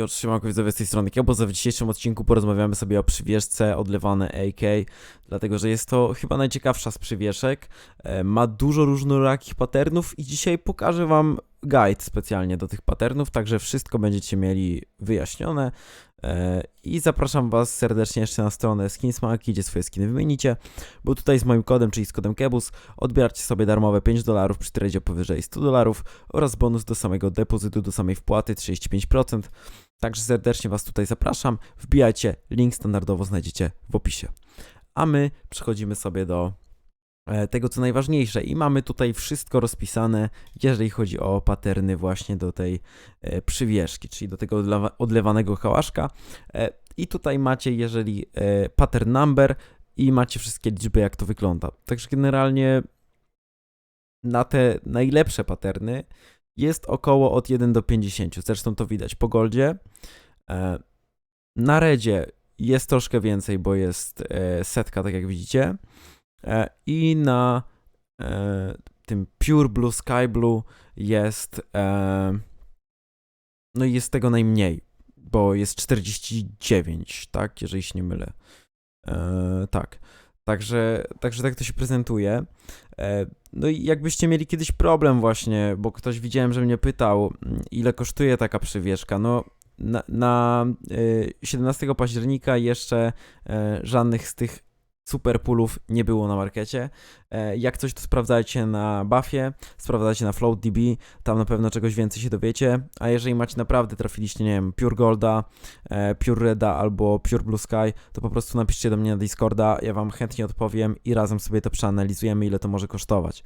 I otrzymam widzowie z tej strony Kiebo, w dzisiejszym odcinku porozmawiamy sobie o przywieszce odlewane AK, dlatego że jest to chyba najciekawsza z przywieszek, e, ma dużo różnorakich patternów i dzisiaj pokażę wam guide specjalnie do tych patternów, także wszystko będziecie mieli wyjaśnione i zapraszam was serdecznie jeszcze na stronę Skinsmaki, gdzie swoje skiny wymienicie, bo tutaj z moim kodem, czyli z kodem Kebus, odbieracie sobie darmowe 5 dolarów przy tradzie powyżej 100 dolarów oraz bonus do samego depozytu, do samej wpłaty 35%. Także serdecznie Was tutaj zapraszam. Wbijajcie, link standardowo znajdziecie w opisie. A my przechodzimy sobie do e, tego, co najważniejsze. I mamy tutaj wszystko rozpisane, jeżeli chodzi o paterny właśnie do tej e, przywieszki, czyli do tego odlewa- odlewanego hałaszka. E, I tutaj macie, jeżeli e, pattern number i macie wszystkie liczby, jak to wygląda. Także generalnie na te najlepsze paterny jest około od 1 do 50. Zresztą to widać po goldzie. E, Na redzie jest troszkę więcej, bo jest e, setka, tak jak widzicie. E, I na e, tym Pure Blue, Sky Blue jest. e, No jest tego najmniej, bo jest 49, tak, jeżeli się nie mylę. Tak. Także, także tak to się prezentuje. No i jakbyście mieli kiedyś problem właśnie, bo ktoś widziałem, że mnie pytał, mm, ile kosztuje taka przywieszka. No na, na y, 17 października jeszcze żadnych z tych super pulów nie było na markecie. E, Jak coś to sprawdzajcie na Buffie, sprawdzajcie na FloatDB, tam na pewno czegoś więcej się dowiecie. A jeżeli macie naprawdę trafiliście, nie wiem, Pure Golda, e, Pure Reda albo Pure Blue Sky, to po prostu napiszcie do mnie na Discorda, ja wam chętnie odpowiem i razem sobie to przeanalizujemy, ile to może kosztować.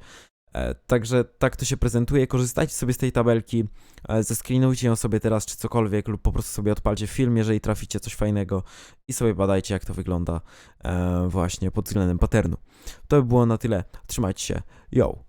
E, Także tak to się prezentuje. Korzystajcie sobie z tej tabelki, e, zescreenujcie ją sobie teraz czy cokolwiek, lub po prostu sobie odpalcie film, jeżeli traficie coś fajnego i sobie badajcie, jak to wygląda e, właśnie pod względem patternu. To by było na tyle. Trzymajcie się. Yo!